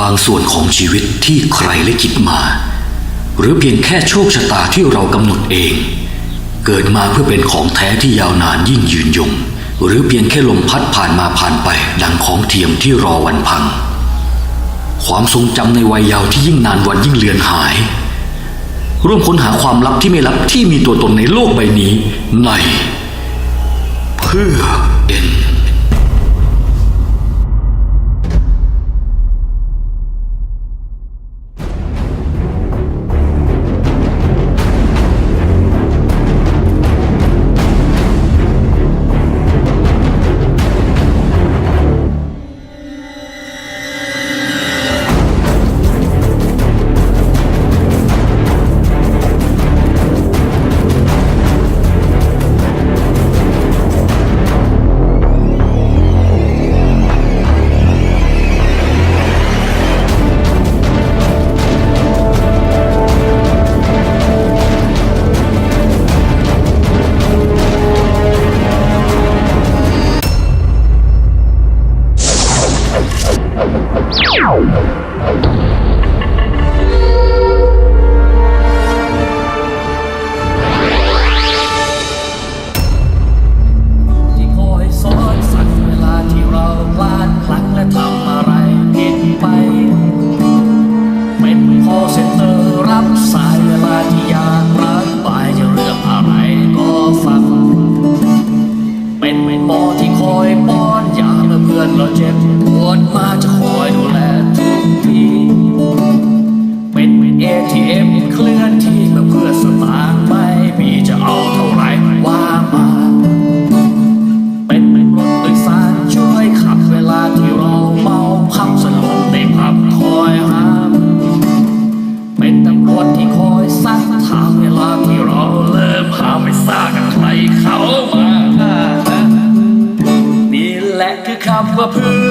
บางส่วนของชีวิตที่ใครลิขิตมา หรือเพียงแค่โชคชะตาที่เรากำหนดเอง เกิดมาเพื่อเป็นของแท้ที่ยาวนานยิ่งยืนยง หรือเพียงแค่ลมพัดผ่านมาผ่านไปดังของเทียมที่รอวันพัง ความทรงจำในวัยยาวที่ยิ่งนานวันยิ่งเลือนหาย ร่วมค้นหาความลับที่ไม่ลับที่มีตัวตนในโลกใบนี้ในเพื่อเอ็น ปวดมาจะคอยดูแลทุกที เป็น ATM เคลื่อนที่มื่อเพื่อสตางค์ไม่มีจะเอาเท่าไหร่ว่ามา เป็นรถโดยสารช่วยขับเวลาที่เราเมาพับสลบในผับคอยห้าม เป็นตำรวจที่คอยซักถามเวลาที่เราเริ่มหาไม่ทราบกับใครเขามานี่แหละคือคำว่าเพื่อ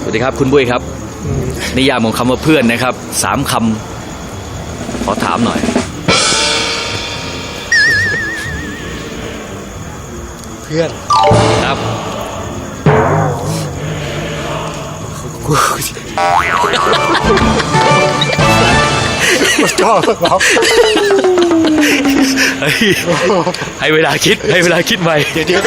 สวัสดีครับคุณบุ้ยครับ นิยามของคำว่าเพื่อนนะครับสามคำขอถามหน่อย เพื่อนครับกูกูชอบเราเฮ้ยให้เวลาคิดให้เวลาคิดใหม่เดี๋ยวเดี๋ยว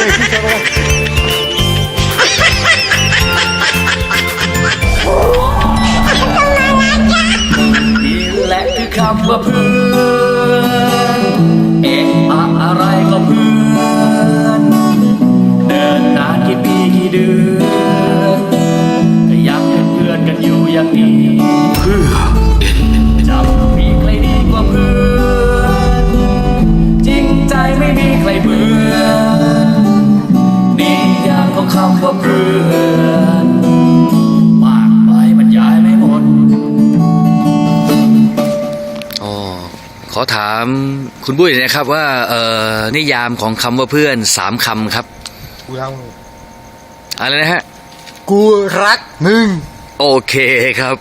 ามคุณบุ้ยหน่อยนะครับว่าเอ่อนิยามของคำว่าเพื่อนสามคำครับกูรักอะไรนะฮะกูรักมึงโอเคครับ